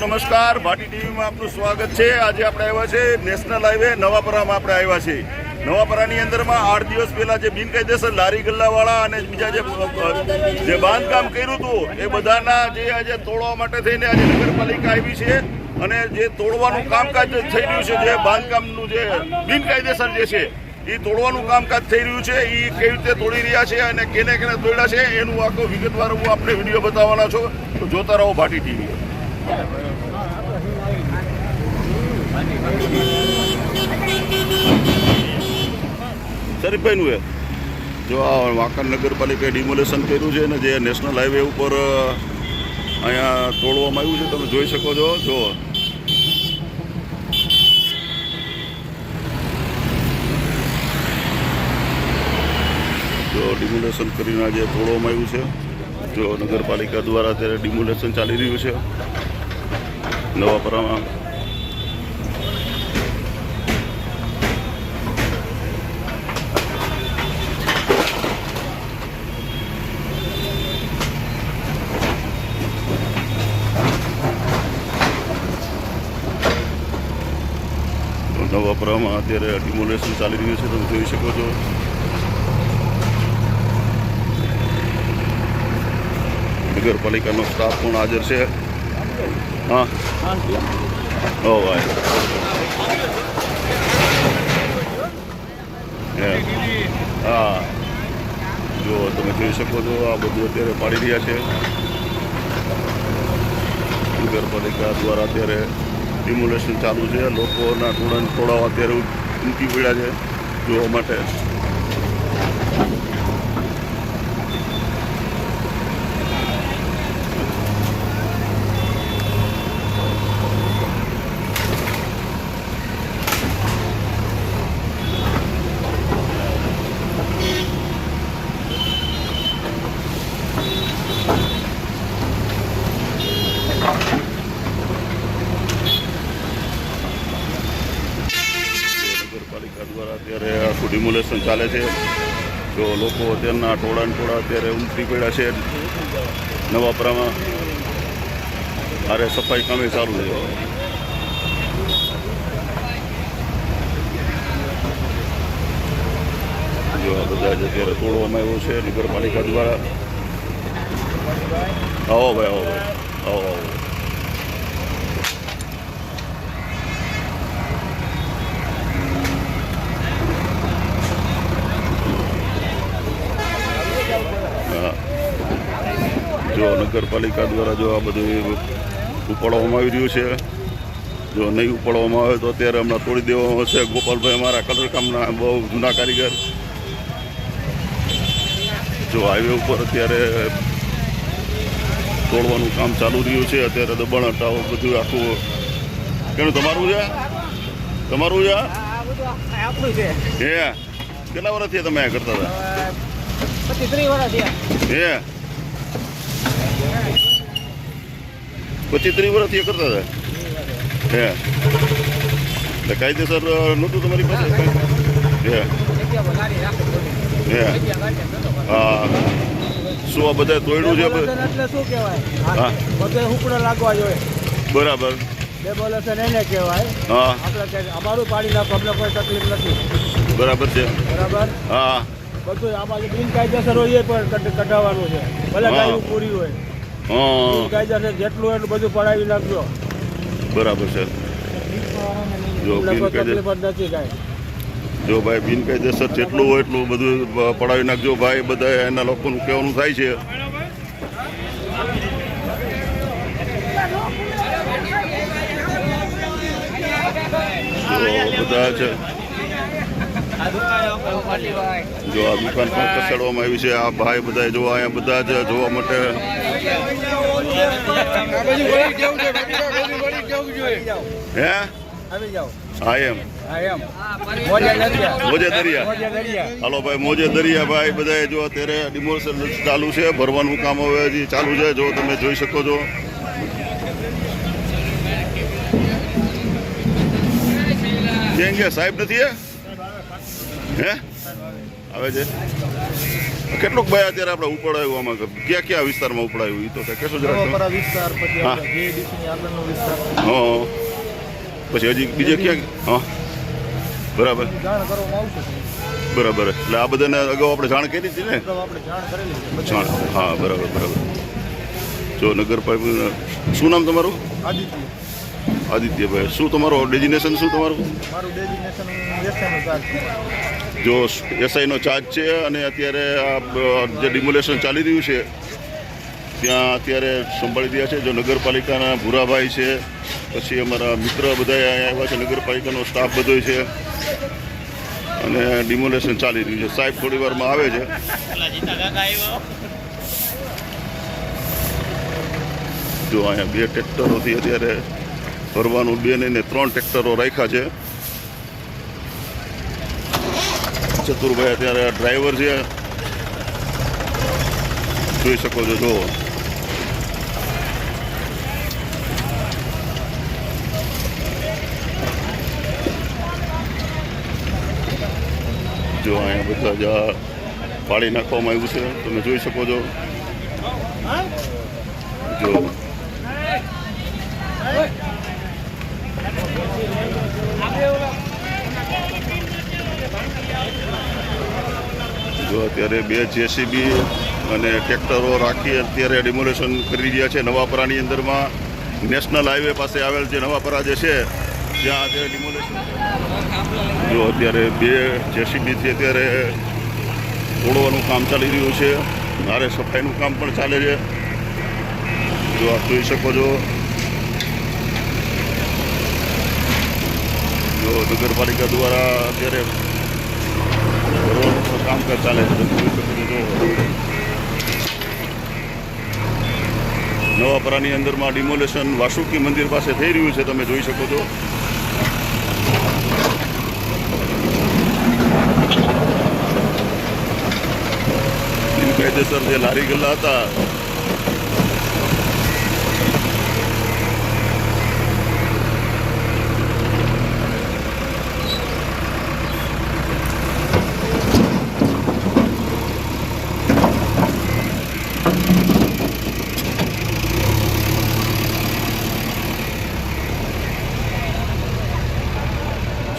નમસ્કાર ભાટી ટીવીમાં આપનું સ્વાગત છે. આજે આપણે આવ્યા છે નેશનલ હાઈવે, નવાપરામાં આપણે આવ્યા છે નવાપરાની અંદરમાં આઠ દિવસ પહેલા જે બિનકાયદેસર લારી ગલ્લાવાળા અને બીજા જે બાંધકામ કર્યું હતું, એ બધાના જે આજે તોડવા માટે થઈને આજે નગરપાલિકા આવી છે અને જે તોડવાનું કામકાજ થઈ રહ્યું છે, જે બાંધકામનું જે બિનકાયદેસર જે છે, એ તોડવાનું કામકાજ થઈ રહ્યું છે. એ કેવી રીતે તોડી રહ્યા છે અને કેને કેને તોડ્યા છે, એનું આખો વિગતવાર હું આપણે વીડિયો બતાવવાના છું. તો જોતા રહો ભાટી ટીવી. શરીફભાઈનું એ? જો આ વાંકર નગરપાલિકાએ ડિમોલેશન કર્યું છે ને જે નેશનલ હાઈવે ઉપર અહીંયા તોડવામાં આવ્યું છે, તમે જોઈ શકો છો, જો. જો ડિમોલેશન કરીને આજે તોડવામાં આવ્યું છે. જો નગરપાલિકા દ્વારા અત્યારે ડિમોલેશન ચાલી રહ્યું છે. નવાપરામાં નવાપરામાં અત્યારે ડિમોલેશન ચાલી રહ્યું છે, તમે જોઈ શકો છો. નગરપાલિકાનો સ્ટાફ પણ હાજર છે. હા. ઓ ભાઈ. એમ. હા. જો તમે જોઈ શકો છો આ બધું અત્યારે પાડી રહ્યા છે. નગરપાલિકા દ્વારા અત્યારે ડિમોલેશન ચાલુ છે. લોકોના ટોળાને ટોળાઓ અત્યારે ઊંચી પડ્યા છે. જોવા માટે નગરપાલિકા દ્વારા અત્યારે આખું ચાલે છે. જો લોકો અત્યારના ટોળાને ટોળા અત્યારે ઉમટી પડ્યા છે નવાપરામાં અરે સફાઈ કામે ચાલુ છે. જો બધા જ અત્યારે તોડવામાં આવ્યું છે નગરપાલિકા દ્વારા. આવો ભાઈ આવો ભાઈ, આવો આવો હા. જો નગરપાલિકા દ્વારા જો આ બધું ઉપાડવામાં આવી રહ્યું છે. જો નહીં ઉપાડવામાં આવે તો અત્યારે હમણાં તોડી દેવામાં આવશે. ગોપાલભાઈ અમારા કલરકામના બહુ જૂના કારીગર. જો હાઈવે ઉપર અત્યારે તોડવાનું કામ ચાલુ રહ્યું છે. અત્યારે દબાણ હટાવો બધું આખું. કેનું તમારું છે? તમારું છે? હે? કેટલા વર્ષથી તમે કરતા હતા? થયા. હે? પચીસ ત્રીસ વર્ષથી એ કરતા હતા? હે. એટલે કાયદેસર નહોતું તમારી પાસે? હે. હે. હા. શું આ બધા તોડ્યું છે? એટલે શું કહેવાય. બધે હુકડો લાગવા જોઈએ. બરાબર. ડેમોલેશન એને કહેવાય. હા. આપણે અમારું પાડી નાખો અમને કોઈ તકલીફ નથી. બરાબર છે. બરાબર? હા. બધું આમાં જે બિનકાયદેસર હોય પણ કઢાવવાનું છે. ભલે. ગાયું પૂરી હોય. હા. બિનકાયદેસર જેટલું એટલું બધું પડાવી નાખજો. બરાબર છે. જો બિનકાયદેસર નથી કાંઈ. જો ભાઈ બિનકાયદેસર જેટલું હોય એટલું બધું પડાવી નાખજો. ભાઈ બધા એના લોકોનું કહેવાનું થાય છે. બધા છે. જો આ દુકાન પણ ખસેડવામાં આવી છે, આ ભાઈ બધા જો અહીંયા બધા જ જોવા માટે. હે? હાલો ભાઈ, મોજે દરિયા ભાઈ બધા જો અત્યારે ડિમોશન ચાલુ છે, ભરવાનું કામ હવે હજી ચાલુ છે, જો તમે જોઈ શકો છો. કેમ કે સાહેબ નથી હે? આવે છે? કેટલોક ભાઈ અત્યારે આપણે ઉપડાયું આમાં ક્યાં ક્યાં વિસ્તારમાં ઉપડાયું? એ તો કહેશો જરાક વિસ્તાર પછી આગળનો વિસ્તાર હા પછી હજી બીજે ક્યાં? હા. બરાબર. બરાબર. એટલે આ બધાને અગાઉ આપણે જાણ કરી હતી ને? જાણ હા બરાબર બરાબર. જો નગરપાલિકા શું નામ તમારું? આદિત્ય. આદિત્યભાઈ. શું તમારું? ડેઝિનેશન શું તમારું? મારું ડેઝિનેશન જો એસઆઈનો ચાર્જ છે અને અત્યારે આ જે ડિમોલેશન ચાલી રહ્યું છે, ત્યાં અત્યારે સંભાળી રહ્યા છે. જો નગરપાલિકાના ભૂરાભાઈ છે, પછી અમારા મિત્ર બધા અહીંયા આવ્યા છે, નગરપાલિકાનો સ્ટાફ બધો છે. અને ડિમોલેશન ચાલી રહ્યું છે. સાહેબ થોડી વારમાં આવે છે. જો અહીંયા બે ટ્રેક્ટરોથી અત્યારે ભરવાનું બે ને ત્રણ ટ્રેક્ટરો રાખ્યા છે. ચતુરભાઈ અત્યારે ડ્રાઈવર છે. જોઈ શકો છો જો જો અહીંયા બધા જ પાડી નાખવામાં આવ્યું છે, તમે જોઈ શકો છો. જો. જો અત્યારે બે જેસીબી અને ટ્રેક્ટરો રાખી અત્યારે ડિમોલેશન કરી રહ્યા છે. નવાપરાની અંદરમાં નેશનલ હાઈવે પાસે આવેલ જે નવાપરા જે છે, ત્યાં અત્યારે ડિમોલેશન જો અત્યારે બે જેસીબીથી અત્યારે તોડવાનું કામ ચાલી રહ્યું છે. મારે સફાઈનું કામ પણ ચાલે છે. જો આપ જોઈ શકો છો. જો નગરપાલિકા દ્વારા અત્યારે કામકાજ ચાલે છે. નવાપરાની અંદરમાં ડિમોલેશન વાસુકી મંદિર પાસે થઈ રહ્યું છે, તમે જોઈ શકો છો કાયદેસર જે લારી ગલ્લા હતા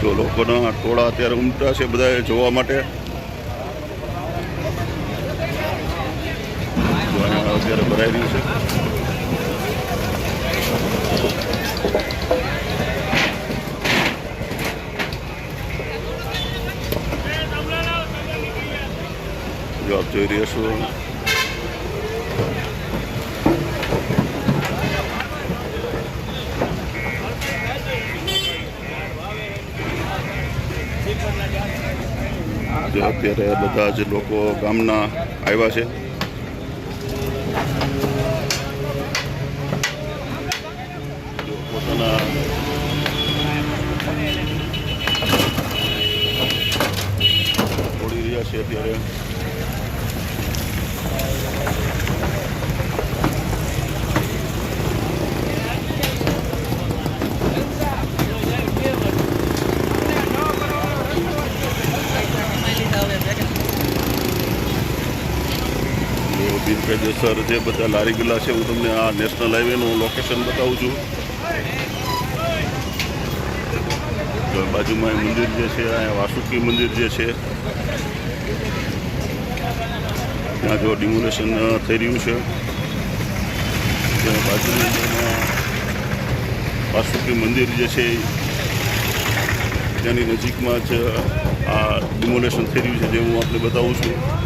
જો લોકોના ટોળા અત્યારે ઉમટા છે બધા જોવા માટે. અત્યારે ભરાઈ રહ્યું છે. જો આપ જોઈ રહ્યા છો. જે અત્યારે બધા જ લોકો ગામના આવ્યા છે. પોતાના તોડી રહ્યા છે અત્યારે જો બિનકાયદેસર જે બધા લારી ગલ્લા છે, હું તમને આ નેશનલ હાઈવેનું લોકેશન બતાવું છું. બાજુમાં મંદિર જે છે અહીંયા વાસુકી મંદિર જે છે, ત્યાં જો ડિમોલેશન થઈ રહ્યું છે. ત્યાં બાજુની વાસુકી મંદિર જે છે, ત્યાંની નજીકમાં જ આ ડિમોલેશન થઈ રહ્યું છે, જે હું આપને બતાવું છું.